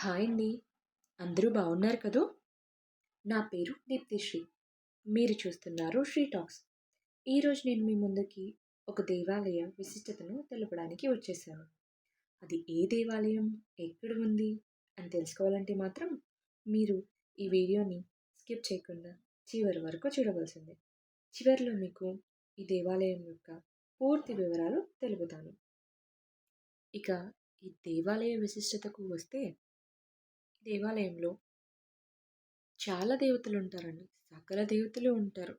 Hi అండి. అందరూ బాగున్నారు కదూ? నా పేరు దీప్తిశ్రీ. మీరు చూస్తున్నారు శ్రీ టాక్స్. ఈరోజు నేను మీ ముందుకి ఒక దేవాలయ విశిష్టతను తెలపడానికి వచ్చేసాను. అది ఏ దేవాలయం? ఎక్కడ ఉంది? అని తెలుసుకోవాలంటే మాత్రం మీరు ఈ వీడియోని స్కిప్ చేయకుండా చివరి వరకు చూడవలసిందే. చివరిలో మీకు ఈ దేవాలయం యొక్క పూర్తి వివరాలు తెలుపుతాను. ఇక ఈ దేవాలయ విశిష్టతకు వస్తే దేవాలయంలో చాలా దేవతలు ఉంటారండి సకల దేవతలు ఉంటారు.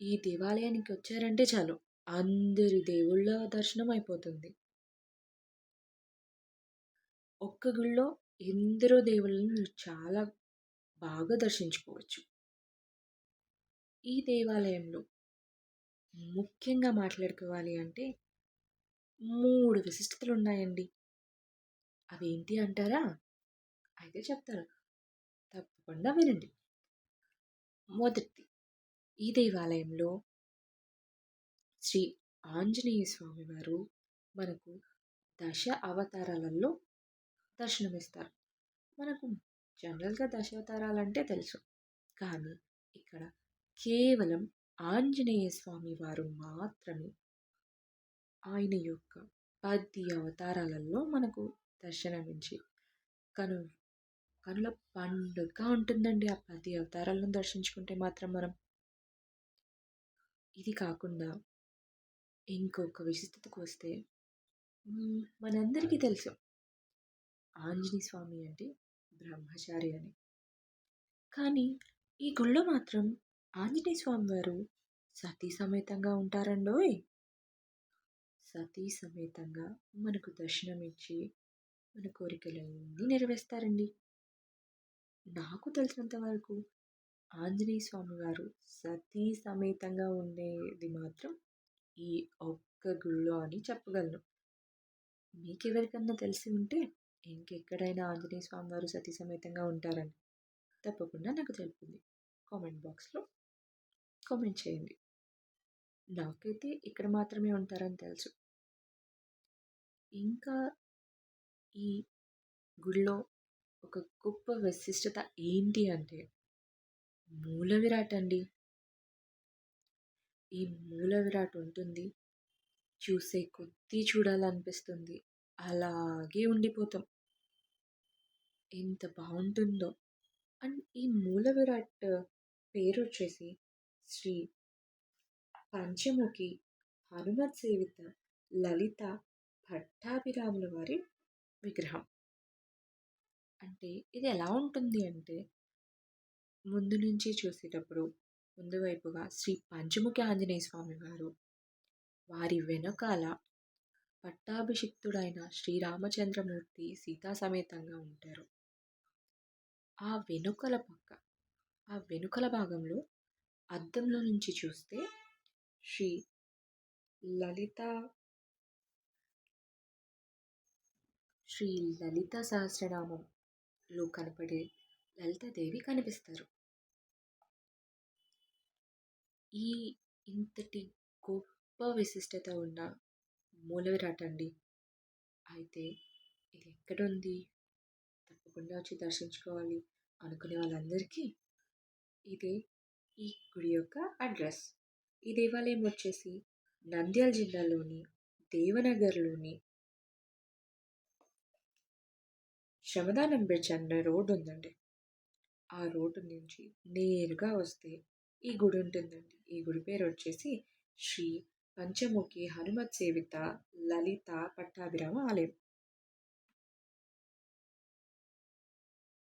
ఈ దేవాలయానికి వచ్చారంటే చాలు. అందరి దేవుళ్ళ దర్శనం అయిపోతుంది ఒక్క గుళ్ళో ఎందరో దేవుళ్ళని చాలా బాగా దర్శించుకోవచ్చు. ఈ దేవాలయంలో ముఖ్యంగా మాట్లాడుకోవాలి అంటే మూడు విశిష్టతలు ఉన్నాయండి అవేంటి అంటారా? అయితే చెప్తాను. తప్పకుండా వినండి. మొదటిది ఈ దేవాలయంలో శ్రీ ఆంజనేయ స్వామి వారు మనకు దశ అవతారాలలో దర్శనమిస్తారు. మనకు జనరల్గా దశావతారాలు అంటే తెలుసు. కానీ ఇక్కడ కేవలం ఆంజనేయ స్వామి వారు మాత్రమే ఆయన యొక్క పది అవతారాలలో మనకు దర్శనమించి కను కనుల పండుగ ఉంటుందండి ఆ పది అవతారాలను దర్శించుకుంటే మాత్రం మనం. ఇది కాకుండా ఇంకొక విశిష్టతకు వస్తే మనందరికీ తెలుసు. ఆంజనేయ స్వామి అంటే బ్రహ్మచారి అని. కానీ ఈ గుళ్ళో మాత్రం ఆంజనేయ స్వామి వారు సతీ సమేతంగా ఉంటారండోయ్. సతీ సమేతంగా మనకు దర్శనమిచ్చి మన కోరికలన్నీ నెరవేరుస్తారండి. నాకు తెలిసినంత వరకు ఆంజనేయ స్వామి వారు సతీ సమేతంగా ఉండేది మాత్రం ఈ ఒక్క గుళ్ళో అని చెప్పగలను. మీకెవరికన్నా తెలిసి ఉంటే ఇంకెక్కడైనా ఆంజనేయ స్వామి వారు సతీ సమేతంగా ఉంటారని తప్పకుండా నాకు తెలుపుంది కామెంట్ బాక్స్లో కామెంట్ చేయండి. నాకైతే ఇక్కడ మాత్రమే ఉంటారని తెలుసు. ఇంకా ఈ గుడిలో ఒక గొప్ప విశిష్టత ఏంటి అంటే మూల విరాట్ అండి. ఈ మూల విరాట్ ఉంటుంది. చూసే కొద్దీ చూడాలనిపిస్తుంది. అలాగే ఉండిపోతాం. ఎంత బాగుంటుందో. అండ్ ఈ మూల విరాట్ పేరు వచ్చేసి శ్రీ పంచముఖి హనుమత్ సేవిత లలిత పట్టాభిరాముల వారి విగ్రహం. అంటే ఇది ఎలా ఉంటుంది అంటే ముందు నుంచి చూసేటప్పుడు ముందు వైపుగా శ్రీ పంచముఖి ఆంజనేయ స్వామి వారు వారి వెనకాల పట్టాభిషిక్తుడైన శ్రీరామచంద్రమూర్తి సీతా సమేతంగా ఉంటారు. ఆ వెనుకల పక్క ఆ వెనుకల భాగంలో అద్దంలో నుంచి చూస్తే శ్రీ లలిత శ్రీ లలిత సహస్రనామంలో కనపడే లలితాదేవి కనిపిస్తారు. ఈ ఇంతటి గొప్ప విశిష్టత ఉన్న మూలవిరాట్ అండి అయితే ఇది ఎక్కడుంది? తప్పకుండా వచ్చి దర్శించుకోవాలి అనుకునే వాళ్ళందరికీ ఇదే ఈ గుడి యొక్క అడ్రస్. ఈ దేవాలయం వచ్చేసి నంద్యాల జిల్లాలోని దేవనగర్లోని శమదానం బ్రిడ్జ్ అనే రోడ్డు ఉందండి ఆ రోడ్డు నుంచి నేరుగా వస్తే ఈ గుడి ఉంటుందండి. ఈ గుడి పేరు వచ్చేసి శ్రీ పంచముఖి హనుమత్ సేవిత లలిత పట్టాభిరామ ఆలయం.